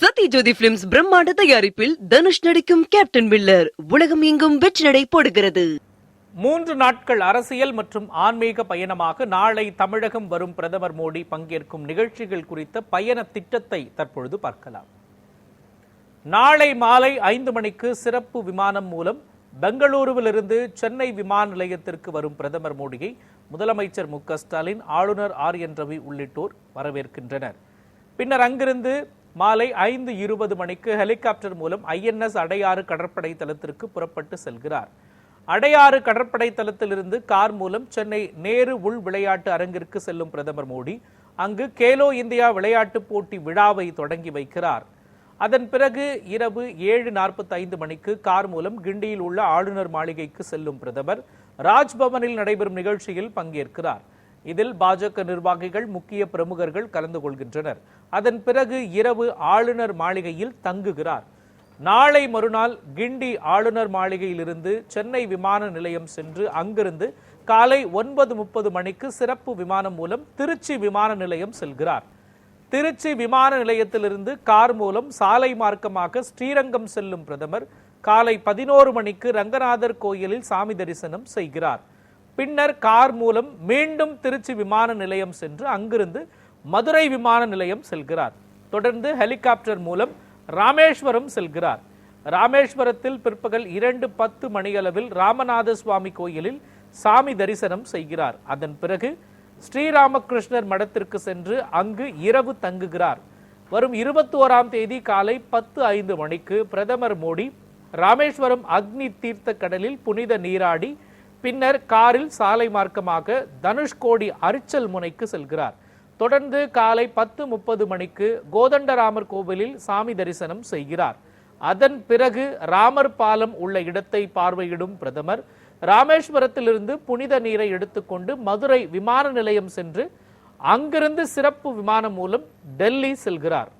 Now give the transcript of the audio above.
Sathyajothi films பிரம்மாண்ட தயாரிப்பில் தனுஷ் நடிக்கும் கேப்டன் மில்லர் உலகம் எங்கும் வெற்றி நடை போடுகிறது. மூன்று நாட்கள் அரசியல் மற்றும் ஆன்மீக பயணமாக நாளை தமிழகம் வரும் பிரதமர் மோடி பங்கேற்கும் நிகழ்ச்சிகள் குறித்த பயண திட்டத்தை தற்பொழுது பார்க்கலாம். நாளை மாலை ஐந்து மணிக்கு சிறப்பு விமானம் மூலம் பெங்களூருவிலிருந்து சென்னை விமான நிலையத்திற்கு வரும் பிரதமர் மோடியை முதலமைச்சர் மு க ஸ்டாலின் ஆளுநர் ஆர் என் ரவி உள்ளிட்டோர் வரவேற்கின்றனர். பின்னர் அங்கிருந்து மாலை ஐந்து இருபது மணிக்கு ஹெலிகாப்டர் மூலம் ஐஎன்எஸ் அடையாறு கடற்படை தளத்திற்கு புறப்பட்டு செல்கிறார். அடையாறு கடற்படை தளத்திலிருந்து கார் மூலம் சென்னை நேரு உள் விளையாட்டு அரங்கிற்கு செல்லும் பிரதமர் மோடி அங்கு கேலோ இந்தியா விளையாட்டுப் போட்டி விழாவை தொடங்கி வைக்கிறார். அதன் பிறகு இரவு ஏழு நாற்பத்தி ஐந்து மணிக்கு கார் மூலம் கிண்டியில் உள்ள ஆளுநர் மாளிகைக்கு செல்லும் பிரதமர் ராஜ்பவனில் நடைபெறும் நிகழ்ச்சியில் பங்கேற்கிறார். இதில் பாஜக நிர்வாகிகள் முக்கிய பிரமுகர்கள் கலந்து கொள்கின்றனர். அதன் பிறகு இரவு ஆளுநர் மாளிகையில் தங்குகிறார். நாளை மறுநாள் கிண்டி ஆளுநர் மாளிகையிலிருந்து சென்னை விமான நிலையம் சென்று அங்கிருந்து காலை ஒன்பது முப்பது மணிக்கு சிறப்பு விமானம் மூலம் திருச்சி விமான நிலையம் செல்கிறார். திருச்சி விமான நிலையத்திலிருந்து கார் மூலம் சாலை மார்க்கமாக ஸ்ரீரங்கம் செல்லும் பிரதமர் காலை பதினோரு மணிக்கு ரங்கநாதர் கோயிலில் சாமி தரிசனம் செய்கிறார். பின்னர் கார் மூலம் மீண்டும் திருச்சி விமான நிலையம் சென்று அங்கிருந்து மதுரை விமான நிலையம் செல்கிறார். தொடர்ந்து ஹெலிகாப்டர் மூலம் ராமேஸ்வரம் செல்கிறார். ராமேஸ்வரத்தில் பிற்பகல் இரண்டு பத்து மணியளவில் ராமநாத சுவாமி கோயிலில் சாமி தரிசனம் செய்கிறார். அதன் பிறகு ஸ்ரீராமகிருஷ்ணர் மடத்திற்கு சென்று அங்கு இரவு தங்குகிறார். வரும் இருபத்தி ஓராம் தேதி காலை பத்து ஐந்து மணிக்கு பிரதமர் மோடி ராமேஸ்வரம் அக்னி தீர்த்த கடலில் புனித நீராடி பின்னர் காரில் சாலை மார்க்கமாக தனுஷ்கோடி அரிச்சல் முனைக்கு செல்கிறார். தொடர்ந்து காலை பத்து முப்பது மணிக்கு கோதண்டராமர் கோவிலில் சாமி தரிசனம் செய்கிறார். அதன் பிறகு ராமர் பாலம் உள்ள இடத்தை பார்வையிடும் பிரதமர். ராமேஸ்வரத்திலிருந்து புனித நீரை எடுத்துக்கொண்டு மதுரை விமான நிலையம் சென்று அங்கிருந்து சிறப்பு விமானம் மூலம் டெல்லி செல்கிறார்.